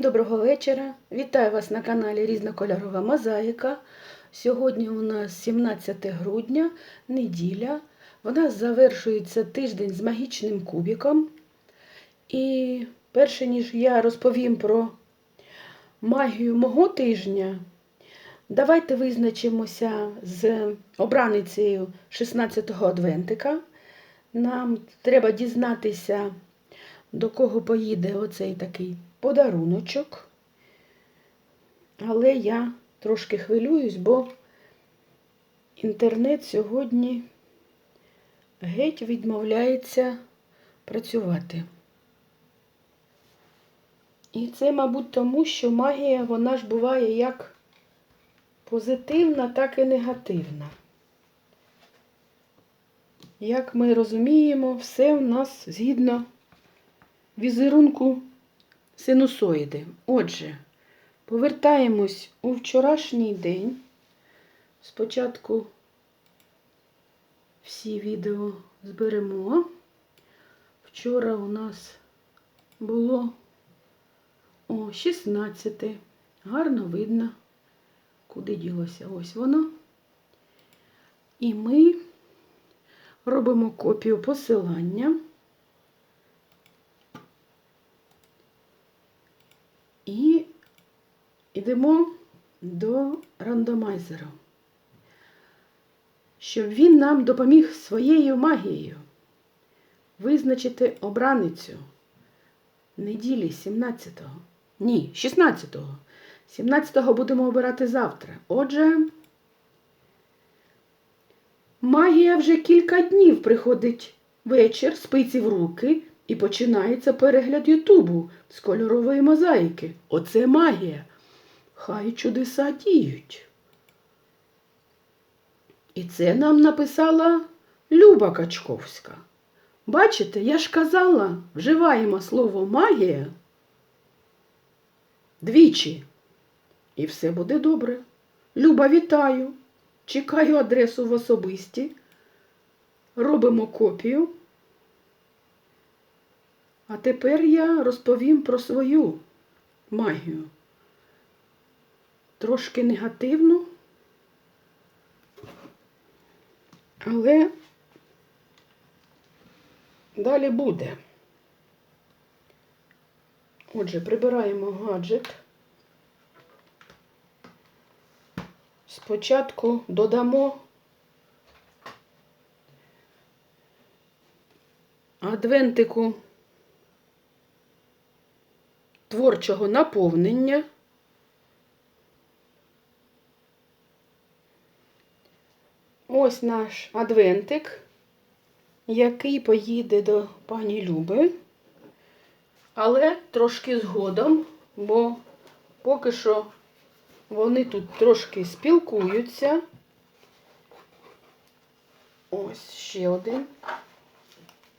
Доброго вечора. Вітаю вас на каналі Різнокольорова Мозаїка. Сьогодні у нас 17 грудня, неділя. В нас завершується тиждень з магічним кубиком. І перше ніж я розповім про магію мого тижня, давайте визначимося з обраницею 16-го адвентика. Нам треба дізнатися, до кого поїде оцей такий подаруночок. Але я трошки хвилююсь, бо інтернет сьогодні геть відмовляється працювати. І це, мабуть, тому, що магія, вона ж буває як позитивна, так і негативна. Як ми розуміємо, все у нас згідно візерунку синусоїди. Отже, повертаємось у вчорашній день. Спочатку всі відео зберемо. Вчора у нас було о 16. Гарно видно, куди ділося. Ось воно. І ми робимо копію посилання. І йдемо до рандомайзера, щоб він нам допоміг своєю магією визначити обраницю неділі 17-го. Ні, 16-го. 17-го будемо обирати завтра. Отже, магія вже кілька днів приходить вечір, спиці в руки. І починається перегляд Ютубу з кольорової мозаїки. Оце магія. Хай чудеса діють. І це нам написала Люба Качковська. Бачите, я ж казала, вживаємо слово магія двічі. І все буде добре. Люба, вітаю. Чекаю адресу в особисті. Робимо копію. А тепер я розповім про свою магію. Трошки негативну, але далі буде. Отже, прибираємо гаджет. Спочатку додамо адвентику творчого наповнення. Ось наш адвентик, який поїде до пані Люби, але трошки згодом, бо поки що вони тут трошки спілкуються. Ось ще один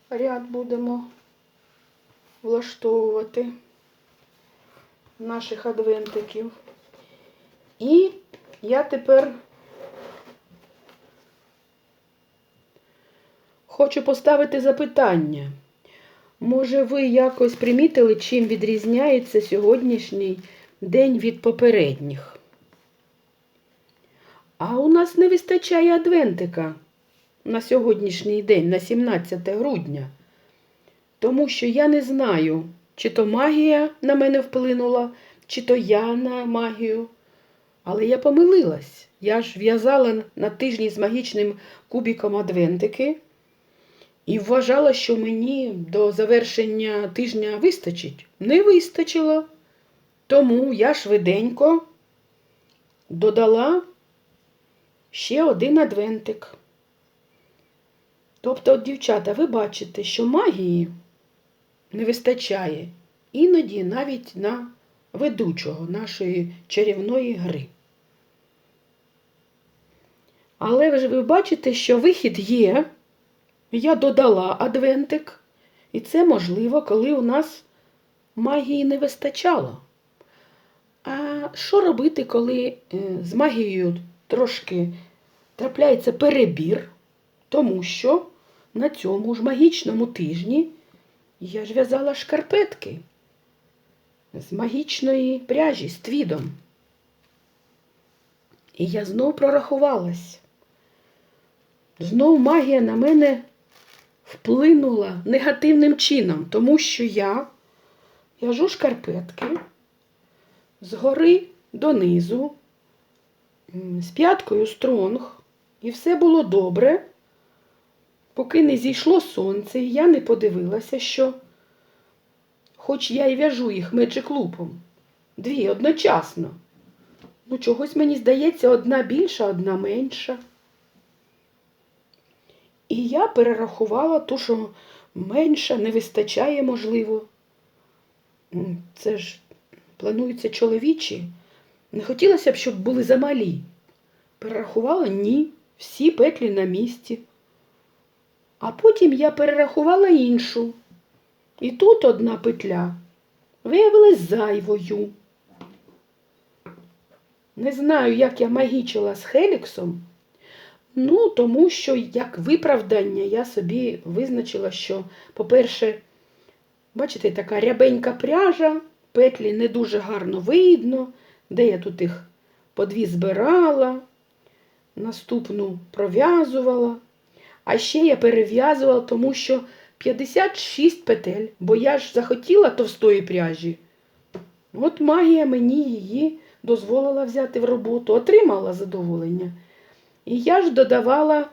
ряд будемо влаштовувати наших адвентиків. І я тепер хочу поставити запитання. Може, ви якось примітили, чим відрізняється сьогоднішній день від попередніх? А у нас не вистачає адвентика на сьогоднішній день, на 17 грудня. Тому що я не знаю, чи то магія на мене вплинула, чи то я на магію. Але я помилилась. Я ж в'язала на тижні з магічним кубіком адвентики і вважала, що мені до завершення тижня вистачить. Не вистачило. Тому я швиденько додала ще один адвентик. Тобто, дівчата, ви бачите, що магії не вистачає іноді навіть на ведучого нашої чарівної гри. Але ви бачите, що вихід є. Я додала адвентик, і це можливо, коли у нас магії не вистачало. А що робити, коли е, з магією трошки трапляється перебір, тому що на цьому ж магічному тижні я ж в'язала шкарпетки. з магічної пряжі, з твідом. І я знов прорахувалась. Знов магія на мене вплинула негативним чином, тому що я в'яжу шкарпетки згори донизу, з п'яткою стронг, і все було добре, поки не зійшло сонце, і я не подивилася, що, хоч я і в'яжу їх мечеклупом, дві одночасно. Ну, чогось мені здається, одна більша, одна менша. І я перерахувала ту, що менша, не вистачає, можливо. Це ж плануються чоловічі. Не хотілося б, щоб були замалі. Перерахувала ні, всі петлі на місці. А потім я перерахувала іншу. І тут одна петля виявилась зайвою. Не знаю, як я магічила з Хеліксом. Ну, тому що як виправдання я собі визначила, що, по-перше, бачите, така рябенька пряжа, петлі не дуже гарно видно, де я тут їх по дві збирала, наступну пров'язувала. А ще я перев'язувала, тому що 56 петель, бо я ж захотіла товстої пряжі. От магія мені її дозволила взяти в роботу, отримала задоволення. І я ж додавала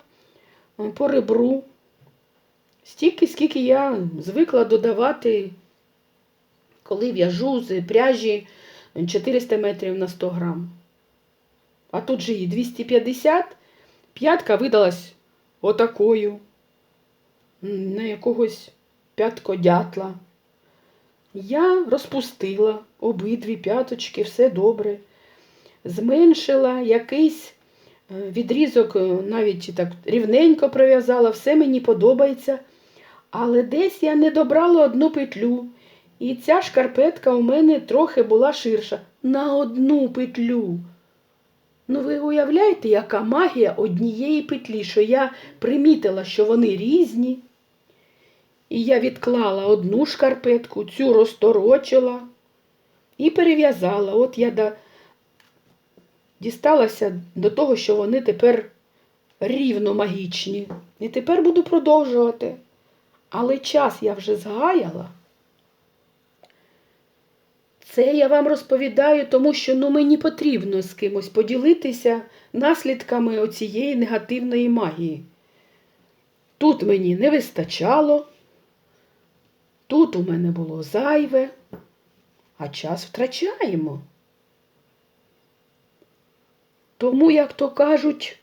по ребру стільки, скільки я звикла додавати, коли в'яжу з пряжі 400 метрів на 100 грам. А тут же її 250, п'ятка видалась отакою, на якогось п'яткодятла. Я розпустила обидві п'яточки, все добре. Зменшила якийсь відрізок, е, навіть так рівненько пров'язала, все мені подобається. Але десь я не добрала одну петлю. І ця шкарпетка у мене трохи була ширша. На одну петлю. Ну, ви уявляєте, яка магія однієї петлі, що я примітила, що вони різні. І я відклала одну шкарпетку, цю розторочила і перев'язала. От я. Дісталася до того, що вони тепер рівно магічні. І тепер буду продовжувати. Але час я вже згаяла. Це я вам розповідаю, тому що ну, мені потрібно з кимось поділитися наслідками оцієї негативної магії. Тут мені не вистачало. Тут у мене було зайве, а час втрачаємо. Тому, як то кажуть,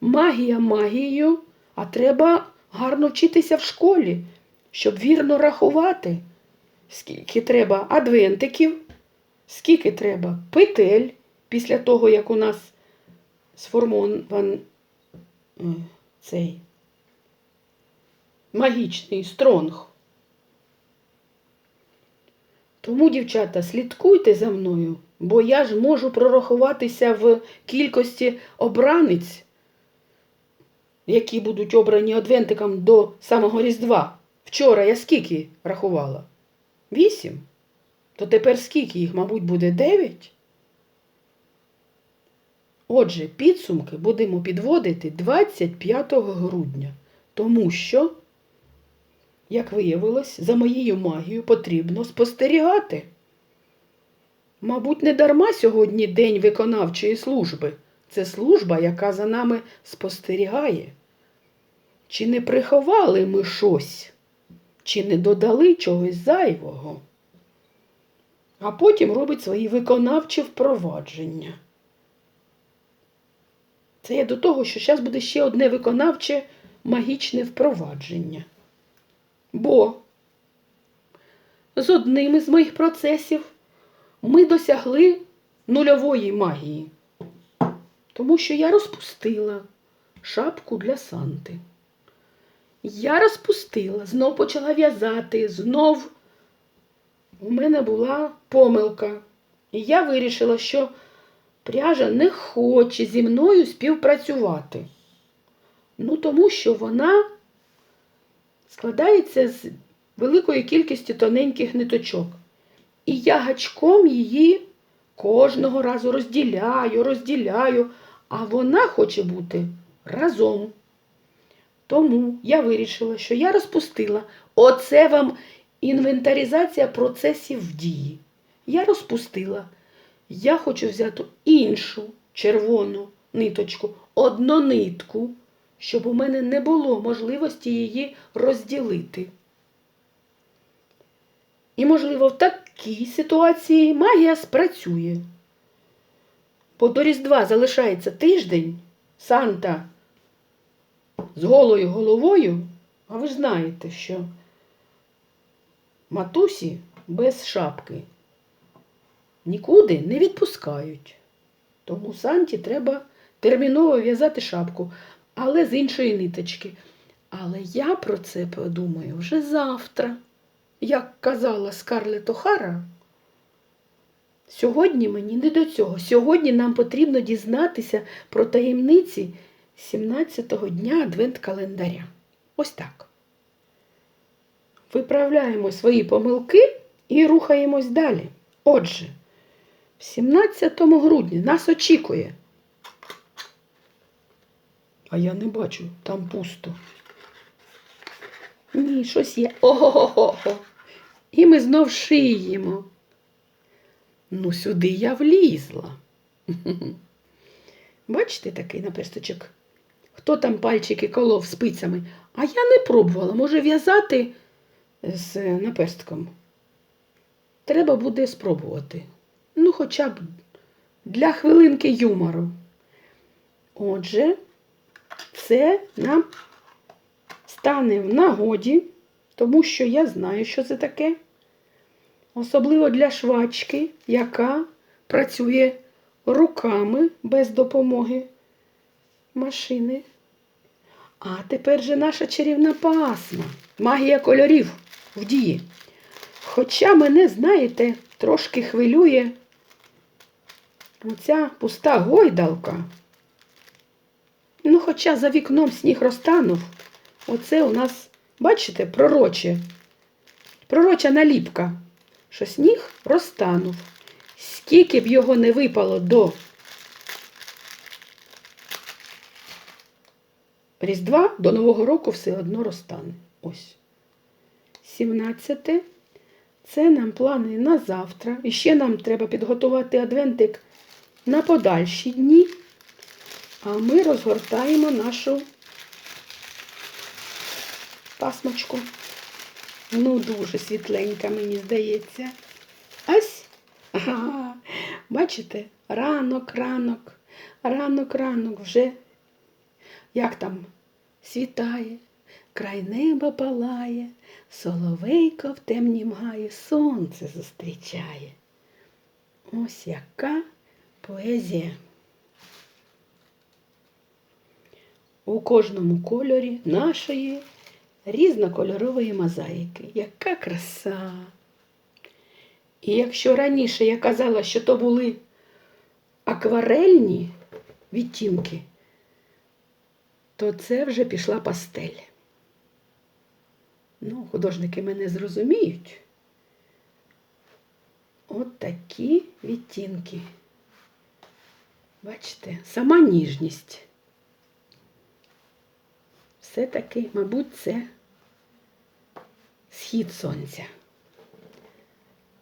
магія магією, а треба гарно вчитися в школі, щоб вірно рахувати, скільки треба адвентиків, скільки треба петель після того, як у нас сформований е, цей магічний стронг. Тому, дівчата, слідкуйте за мною, бо я ж можу прорахуватися в кількості обраниць, які будуть обрані адвентиком до самого Різдва. Вчора я скільки рахувала? Вісім. То тепер скільки їх, мабуть, буде дев'ять? Отже, підсумки будемо підводити 25 грудня, тому що як виявилось, за моєю магією потрібно спостерігати. Мабуть, не дарма сьогодні День виконавчої служби. Це служба, яка за нами спостерігає. Чи не приховали ми щось, чи не додали чогось зайвого, а потім робить свої виконавчі впровадження. Це є до того, що зараз буде ще одне виконавче магічне впровадження. Бо з одним із моїх процесів ми досягли нульової магії, тому що я розпустила шапку для Санти. Я розпустила, знов почала в'язати, знов у мене була помилка. І я вирішила, що пряжа не хоче зі мною співпрацювати. Ну, тому що вона складається з великої кількості тоненьких ниточок. І я гачком її кожного разу розділяю, розділяю, а вона хоче бути разом. Тому я вирішила, що я розпустила. Оце вам інвентаризація процесів в дії. Я розпустила. Я хочу взяти іншу червону ниточку, однонитку, щоб у мене не було можливості її розділити. І, можливо, в такій ситуації магія спрацює. Бо до Різдва залишається тиждень, Санта з голою головою, а ви ж знаєте, що матусі без шапки нікуди не відпускають. Тому Санті треба терміново в'язати шапку, але з іншої ниточки. Але я про це подумаю вже завтра. Як казала Скарлет Охара, сьогодні мені не до цього. Сьогодні нам потрібно дізнатися про таємниці 17-го дня Адвент-календаря. Ось так. Виправляємо свої помилки і рухаємось далі. Отже, 17 грудня нас очікує. А я не бачу, там пусто. Ні, щось є. Ого-го-го. І ми знов шиємо. Ну, сюди я влізла. Бачите такий наперсточок? Хто там пальчики колов спицями? А я не пробувала. Може в'язати з наперстком. Треба буде спробувати. Ну, хоча б для хвилинки юмору. Отже, це нам стане в нагоді, тому що я знаю, що це таке. Особливо для швачки, яка працює руками без допомоги машини. А тепер же наша чарівна пасма, магія кольорів в дії. Хоча мене, знаєте, трошки хвилює оця пуста гойдалка. Ну, хоча за вікном сніг розтанув, оце у нас, бачите, пророче, пророча наліпка, що сніг розтанув. Скільки б його не випало до Різдва, до Нового року все одно розтане. Ось. 17. Це нам плани на завтра. І ще нам треба підготувати адвентик на подальші дні. А ми розгортаємо нашу пасмочку. Ну, дуже світленька, мені здається. Ось. Ага. Бачите? Ранок, ранок, ранок, ранок вже як там світає, край неба палає, соловейко в темні мгає, сонце зустрічає. Ось яка поезія. У кожному кольорі нашої різнокольорової мозаїки. Яка краса! І якщо раніше я казала, що то були акварельні відтінки, то це вже пішла пастель. Ну, художники мене зрозуміють. От такі відтінки. Бачите, сама ніжність. Все-таки, мабуть, це схід сонця.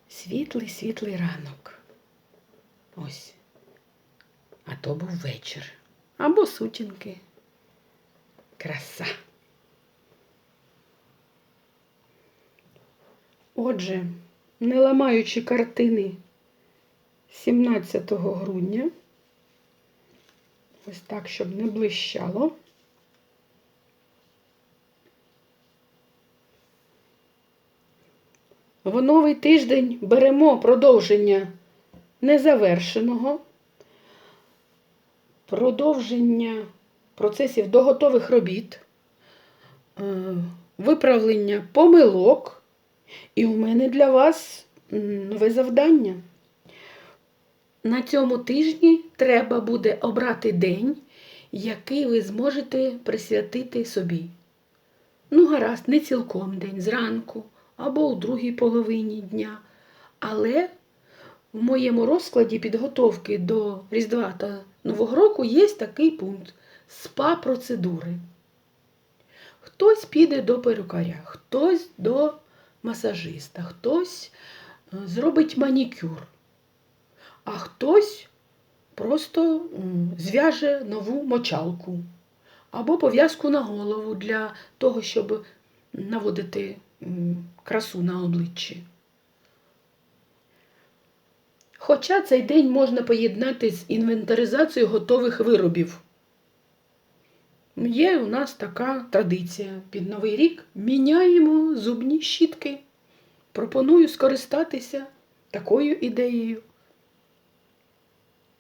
Світлий, світлий ранок. Ось. А то був вечір. Або сутінки. Краса. Отже, не ламаючи картини 17 грудня, ось так, щоб не блищало. В новий тиждень беремо продовження незавершеного, продовження процесів до готових робіт, е, виправлення помилок. І у мене для вас нове завдання. На цьому тижні треба буде обрати день, який ви зможете присвятити собі. Ну, гаразд, не цілком день, зранку або у другій половині дня, Але в моєму розкладі підготовки до Різдва та Нового року є такий пункт спа-процедури. Хтось піде до перукаря, хтось до масажиста, хтось е, зробить манікюр, а хтось просто зв'яже нову мочалку або пов'язку на голову для того, щоб наводити красу на обличчі. Хоча цей день можна поєднати з інвентаризацією готових виробів. Є у нас така традиція. Під Новий рік міняємо зубні щітки. Пропоную скористатися такою ідеєю.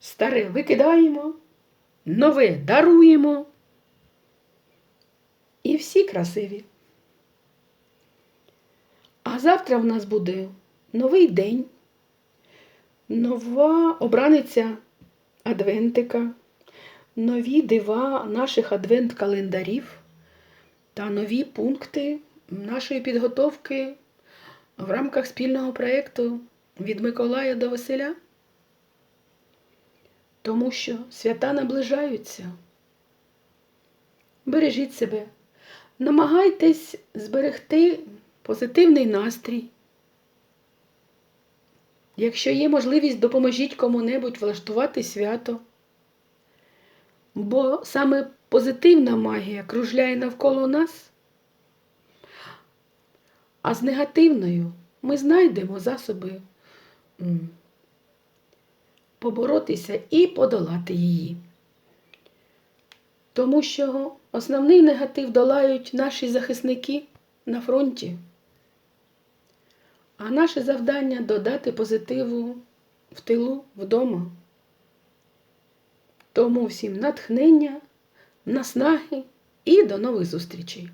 Старе викидаємо, нове даруємо. І всі красиві. А завтра в нас буде новий день, нова обраниця Адвентика, нові дива наших адвент-календарів та нові пункти нашої підготовки в рамках спільного проєкту від Миколая до Василя. Тому що свята наближаються. Бережіть себе, намагайтесь зберегти позитивний настрій. Якщо є можливість, допоможіть кому-небудь влаштувати свято. Бо саме позитивна магія кружляє навколо нас, а з негативною ми знайдемо засоби поборотися і подолати її. Тому що основний негатив долають наші захисники на фронті. А наше завдання додати позитиву в тилу вдома. Тому всім натхнення, наснаги і до нових зустрічей!